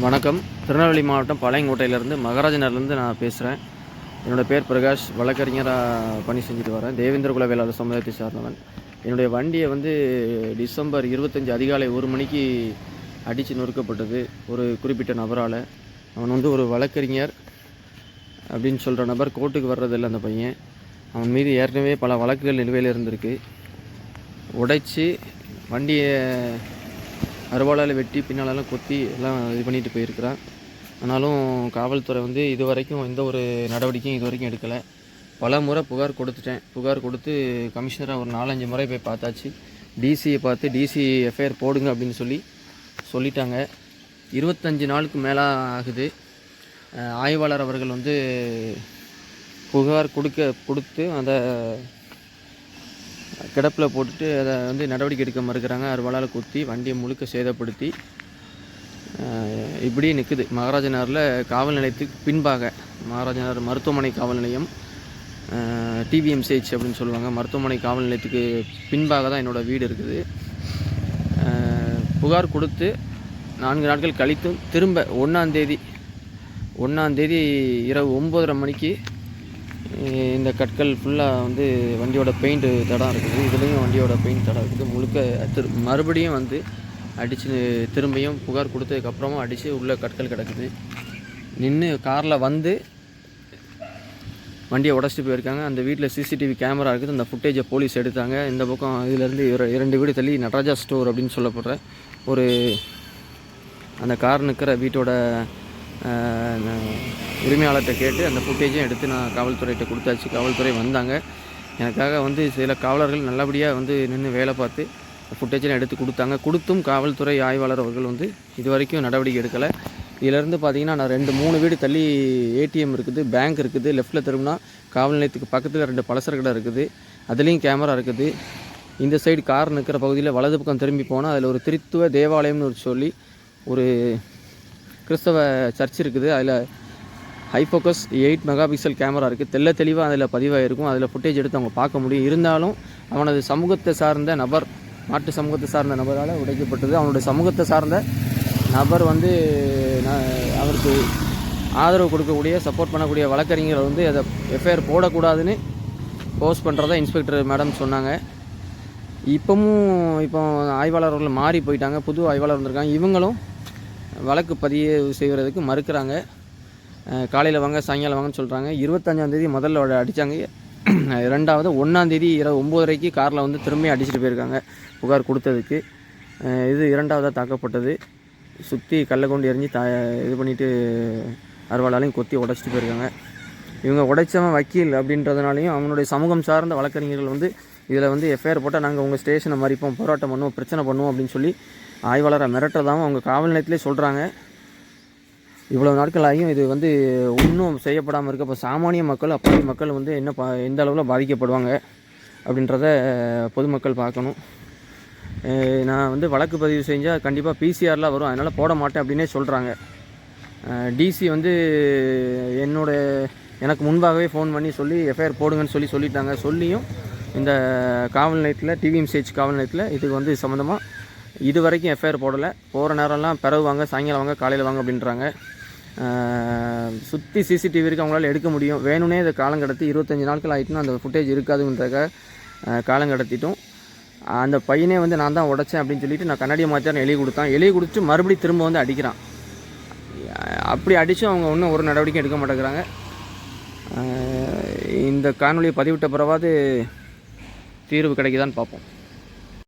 வணக்கம். திருநெல்வேலி மாவட்டம் பழையங்கோட்டையிலேருந்து மகாராஜனர்லேருந்து நான் பேசுகிறேன். என்னோடய பேர் பிரகாஷ். வழக்கறிஞராக பணி செஞ்சுட்டு வரேன். தேவேந்திர குல வேளாளர் சமுதாயத்தை சார்ந்தவன். என்னுடைய வண்டியை வந்து டிசம்பர் இருபத்தஞ்சி அதிகாலை ஒரு மணிக்கு அடித்து நொறுக்கப்பட்டது ஒரு குறிப்பிட்ட நபரால். அவன் வந்து ஒரு வழக்கறிஞர் அப்படின்னு சொல்கிற நபர். கோர்ட்டுக்கு வர்றதில்லை அந்த பையன். அவன் மீது ஏற்கனவே பல வழக்குகள் நிலுவையில் இருந்திருக்கு. உடைச்சி வண்டியை அருவாளால் வெட்டி பின்னாலெல்லாம் கொத்தி எல்லாம் இது பண்ணிட்டு போயிருக்கிறான் ஆனாலும் காவல்துறை வந்து இது வரைக்கும் எந்த ஒரு நடவடிக்கையும் இது வரைக்கும் எடுக்கலை. பல முறை புகார் கொடுத்துட்டேன். புகார் கொடுத்து கமிஷனரை ஒரு நாலஞ்சு முறை போய் பார்த்தாச்சு. டிசியை பார்த்து டிசி எஃப்ஐஆர் போடுங்க அப்படின்னு சொல்லி சொல்லிட்டாங்க. இருபத்தஞ்சி நாளுக்கு மேலே ஆகுது. ஆய்வாளர் அவர்கள் வந்து புகார் கொடுக்க கொடுத்து அந்த கிடப்பில் போட்டுட்டு அதை வந்து நடவடிக்கை எடுக்க மறுக்கிறாங்க. அறுவாளால் குத்தி வண்டியை முழுக்க சேதப்படுத்தி இப்படியே இப்படி நிற்குது மகாராஜனாரில் காவல் நிலையத்துக்கு பின்பாக மகாராஜனார் மருத்துவமனை காவல் நிலையம் டிவிஎம்சிஹெச் அப்படின்னு சொல்லுவாங்க. மருத்துவமனை காவல் நிலையத்துக்கு பின்பாக தான் என்னோடய வீடு இருக்குது. புகார் கொடுத்து நான்கு நாட்கள் கழித்தும் திரும்ப ஒன்றாந்தேதி ஒன்றாந்தேதி இரவு ஒம்பதரை மணிக்கு இந்த கற்கள் ஃபுல்லாக வந்து வண்டியோட பெயிண்ட் தடம் இருக்குது. இதுலேயும் வண்டியோட பெயிண்ட் தடம் இருக்குது. முழுக்க திரு மறுபடியும் வந்து அடித்து திரும்பியும் புகார் கொடுத்ததுக்கப்புறமும் அடித்து உள்ள கற்கள் கிடக்குது. நின்று காரில் வந்து வண்டியை உடச்சிட்டு போயிருக்காங்க. அந்த வீட்டில் சிசிடிவி கேமரா இருக்குது. அந்த ஃபுட்டேஜை போலீஸ் எடுத்தாங்க. இந்த பக்கம் இதிலேருந்து இர- இரண்டு வீடு தள்ளி நடராஜா ஸ்டோர் அப்படின்னு சொல்லப்படுற ஒரு அந்த கார் நிற்கிற வீட்டோட உரிமையாளர்கிட்ட கேட்டு அந்த ஃபுட்டேஜையும் எடுத்து நான் காவல்துறையிட்ட கொடுத்தாச்சு. காவல்துறை வந்தாங்க. எனக்காக வந்து சில காவலர்கள் நல்லபடியாக வந்து நின்று வேலை பார்த்து ஃபுட்டேஜெலாம் எடுத்து கொடுத்தாங்க. கொடுத்தும் காவல்துறை ஆய்வாளர் அவர்கள் வந்து இது வரைக்கும் நடவடிக்கை எடுக்கலை. இதிலேருந்து பார்த்தீங்கன்னா நான் ரெண்டு மூணு வீடு தள்ளி ஏடிஎம் இருக்குது பேங்க் இருக்குது லெஃப்ட்டில் திரும்பினா காவல் நிலையத்துக்கு பக்கத்தில் ரெண்டு பலசர கடை இருக்குது அதுலேயும் கேமரா இருக்குது. இந்த சைடு கார் நிற்கிற பகுதியில் வலது பக்கம் திரும்பி போனால் அதில் ஒரு திருத்துவ தேவாலயம்னு ஒரு சொல்லி ஒரு கிறிஸ்தவ சர்ச் இருக்குது. அதில் high focus eight mega pixel camera இருக்குது தெல்ல தெளிவாக அதில் பதிவாயிருக்கும். அதில் ஃபுட்டேஜ் எடுத்து அவங்க பார்க்க முடியும். இருந்தாலும் அவனது சமூகத்தை சார்ந்த நபர் நாட்டு சமூகத்தை சார்ந்த நபரால் உடைக்கப்பட்டது. அவனுடைய சமூகத்தை சார்ந்த நபர் வந்து நான் அவருக்கு ஆதரவு கொடுக்கக்கூடிய சப்போர்ட் பண்ணக்கூடிய வழக்கறிஞர்கள் வந்து அதை எஃப்ஐஆர் போடக்கூடாதுன்னு போஸ்ட் பண்ணுறதா இன்ஸ்பெக்டர் மேடம் சொன்னாங்க. இப்போவும் இப்போ ஆய்வாளர்கள் மாறி போயிட்டாங்க. புது ஆய்வாளர் வந்திருக்காங்க. இவங்களும் வழக்கு பதிவு செய்கிறதுக்கு மறுக்கிறாங்க. காலையில் வாங்க சாயங்காலம் வாங்கன்னு சொல்கிறாங்க இருபத்தஞ்சாந்தேதி முதல்ல அடித்தாங்க ரெண்டாவது ஒன்றாந்தேதி இரவு ஒம்போதரைக்கு காரில் வந்து திரும்பி அடிச்சுட்டு போயிருக்காங்க புகார் கொடுத்ததுக்கு. இது இரண்டாவதாக தாக்கப்பட்டது. சுற்றி கல்லை கொண்டு எரிஞ்சு த இது பண்ணிவிட்டு அறுவாளாலையும் கொத்தி உடச்சிட்டு போயிருக்காங்க. இவங்க உடைச்சவன் வக்கீல் அப்படின்றதுனாலையும் அவங்களுடைய சமூகம் சார்ந்த வழக்கறிஞர்கள் வந்து இதில் வந்து எஃப்ஐஆர் போட்டால் நாங்கள் உங்கள் ஸ்டேஷனை மறிப்போம் போராட்டம் பண்ணுவோம் பிரச்சனை பண்ணுவோம் அப்படின்னு சொல்லி ஆய்வாளரை மிரட்டுறதாகவும் அவங்க காவல் நிலையத்திலே சொல்கிறாங்க இவ்வளோ நாட்கள் ஆகியும் இது வந்து ஒன்றும் செய்யப்படாமல் இருக்க இப்போ சாமானிய மக்கள் அப்படி மக்கள் வந்து என்ன பா எந்த அளவில் பாதிக்கப்படுவாங்க அப்படின்றத பொதுமக்கள் பார்க்கணும். நான் வந்து வழக்கு பதிவு செஞ்சால் கண்டிப்பாக பிசிஆர்லாம் வரும். அதனால் போட மாட்டேன் அப்படின்னே சொல்கிறாங்க டிசி வந்து என்னோட எனக்கு முன்பாகவே ஃபோன் பண்ணி சொல்லி எஃப்ஐஆர் போடுங்கன்னு சொல்லி சொல்லிட்டாங்க. சொல்லியும் இந்த காவல் நிலையத்தில் டிவிஎம்சிஹெச் காவல் நிலையத்தில் இதுக்கு வந்து சம்மந்தமாக இது வரைக்கும் எஃப்ஐஆர் போடலை. போகிற நேரம்லாம் பிறகு வாங்க சாயங்காலம் வாங்க காலையில் வாங்க அப்படின்றாங்க. சுற்றி சிசிடிவி இருக்கு அவங்களால எடுக்க முடியும். வேணும்னே இதை காலம் கடத்தி இருபத்தஞ்சி நாட்கள் ஆகிட்டுனா அந்த ஃபுட்டேஜ் இருக்காதுன்றதுக்காக காலம் கடத்திட்டும். அந்த பையனே வந்து நான் தான் உடைச்சேன் அப்படின்னு சொல்லிட்டு நான் கண்ணாடியை மாற்றான எழுதி கொடுத்தான். எழுதி கொடுத்துட்டு மறுபடியும் திரும்ப வந்து அடிக்கிறான். அப்படி அடித்தும் அவங்க ஒன்றும் ஒரு நடவடிக்கை எடுக்க மாட்டேங்கிறாங்க. இந்த காணொலியை பதிவிட்ட பிறவாது தீர்வு கிடைக்குதான்னு பார்ப்போம்.